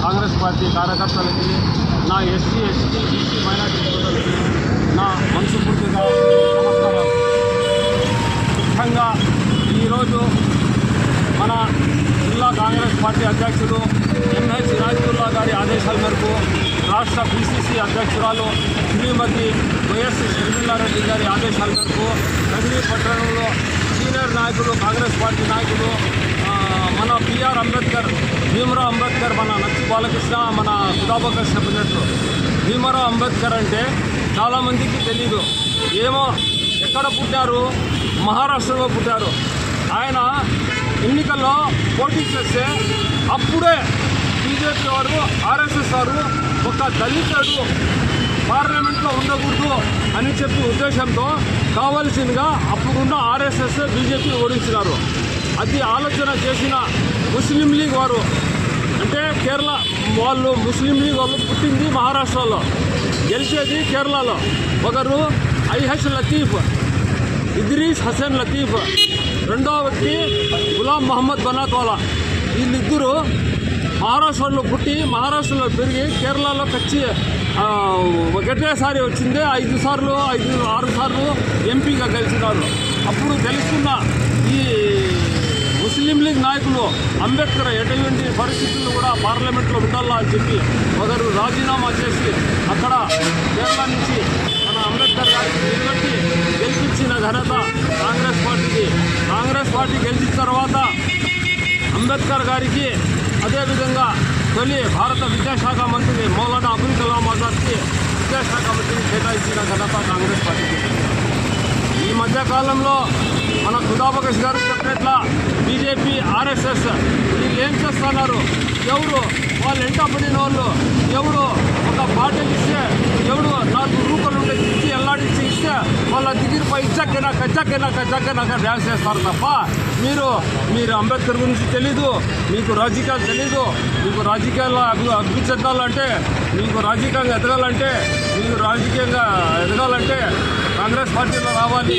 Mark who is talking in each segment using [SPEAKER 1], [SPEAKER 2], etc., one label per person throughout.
[SPEAKER 1] Congress party కార్యకర్తలకి నా SC ST BC minority సోదరులకి నా మనసుపూర్తిగా నమస్కారాలు ముఖ్యంగా ఈరోజు మన జిల్లా కాంగ్రెస్ పార్టీ అధ్యక్షుడు ఎంఎస్ సిరాజుల్లా గారి ఆదేశాల మేరకు రాష్ట్ర బీసీసీ అధ్యక్షురాలు శ్రీమతి వైఎస్ షర్మిల్లారెడ్డి గారి ఆదేశాల మేరకు కదిరి పట్టణంలో సీనియర్ నాయకులు కాంగ్రెస్ పార్టీ నాయకులు మన బిఆర్ అంబేద్కర్ భీమరావు అంబేద్కర్ మన నచ్చి బాలకృష్ణ మన సుధాబకర్ చెప్పినట్లు భీమరావు అంబేద్కర్ అంటే చాలామందికి తెలీదు. ఏమో ఎక్కడ పుట్టారు? మహారాష్ట్రలో పుట్టారు. ఆయన ఎన్నికల్లో పోటీ చేస్తే అప్పుడే బీజేపీ వారు ఆర్ఎస్ఎస్ వారు ఒక దళితుడు పార్లమెంట్లో ఉండకూడదు అని చెప్పి ఉద్దేశంతో కావలసిందిగా అప్పుడున్న ఆర్ఎస్ఎస్ బీజేపీ ఓడించినారు. అది ఆలోచన చేసిన ముస్లిం లీగ్ వారు అంటే కేరళ వాళ్ళు ముస్లిం లీగ్ వాళ్ళు పుట్టింది మహారాష్ట్రలో. గెలిచేది కేరళలో. ఒకరు ఐహెచ్ లతీఫ్ ఇద్రీస్ హసన్ లతీఫ్. రెండో వ్యక్తి గులాం మహమ్మద్ బనాతోలా వీళ్ళిద్దరూ మహారాష్ట్రలో పుట్టి మహారాష్ట్రలో పెరిగి కేరళలో కచ్చి ఒకటేసారి వచ్చింది. ఐదు సార్లు ఐదు ఆరు సార్లు ఎంపీగా గెలిచినారు. అప్పుడు తెలుసుకున్న ఈ నాయకులు అంబేద్కర్ ఎటువంటి పరిస్థితులు కూడా పార్లమెంట్లో ఉండాలా అని చెప్పి ఒకరు రాజీనామా చేసి అక్కడ కేరళ నుంచి మన అంబేద్కర్ గారికి నిలబెట్టి గెలిపించిన ఘనత కాంగ్రెస్ పార్టీకి. కాంగ్రెస్ పార్టీ గెలిచిన తర్వాత అంబేద్కర్ గారికి అదేవిధంగా తొలి భారత విద్యాశాఖ మంత్రి మౌలానా అబుల్ కలాం ఆజాద్కి విద్యాశాఖ మంత్రిని కేటాయించిన ఘనత కాంగ్రెస్ పార్టీకి. ఈ మధ్యకాలంలో మన ఖుదాబకష్ గారు చెప్పినట్ల ఆర్ఎస్ఎస్ వీళ్ళు ఏం చేస్తున్నారు? ఎవరు? వాళ్ళు ఎంట పడిన వాళ్ళు ఎవడు ఒక బాటిల్ ఇస్తే ఎవడు నాలుగు రూపాయలు ఉండే ఇచ్చి ఎల్లాడించి ఇస్తే వాళ్ళ దిగిరిపై ఇచ్చక్కైనా కచ్చక్కైనా కచ్చక్కైనా డ్యాన్స్ చేస్తారు తప్ప మీరు మీరు అంబేద్కర్ గురించి తెలీదు మీకు రాజకీయాలు తెలీదు మీకు రాజకీయాల్లో అభి అభివృద్ధి చెందాలంటే మీకు రాజకీయంగా ఎదగాలంటే మీకు రాజకీయంగా ఎదగాలంటే కాంగ్రెస్ పార్టీలో రావాలి.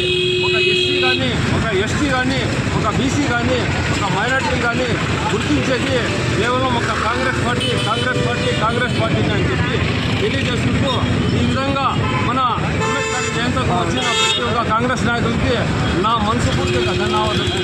[SPEAKER 1] ఒక ఎస్సీ కానీ ఒక ఎస్టీ కానీ ఒక బీసీ కానీ కానీ గుర్తించేది కేవలం ఒక Congress party Congress party Congress party అని చెప్పి తెలియజేసుకుంటూ ఈ విధంగా మన అంబేద్కర్ జయంతికి వచ్చిన ప్రతి ఒక్క కాంగ్రెస్ నాయకులకి నా మనసు పూర్తిగా ధన్యవాదాలు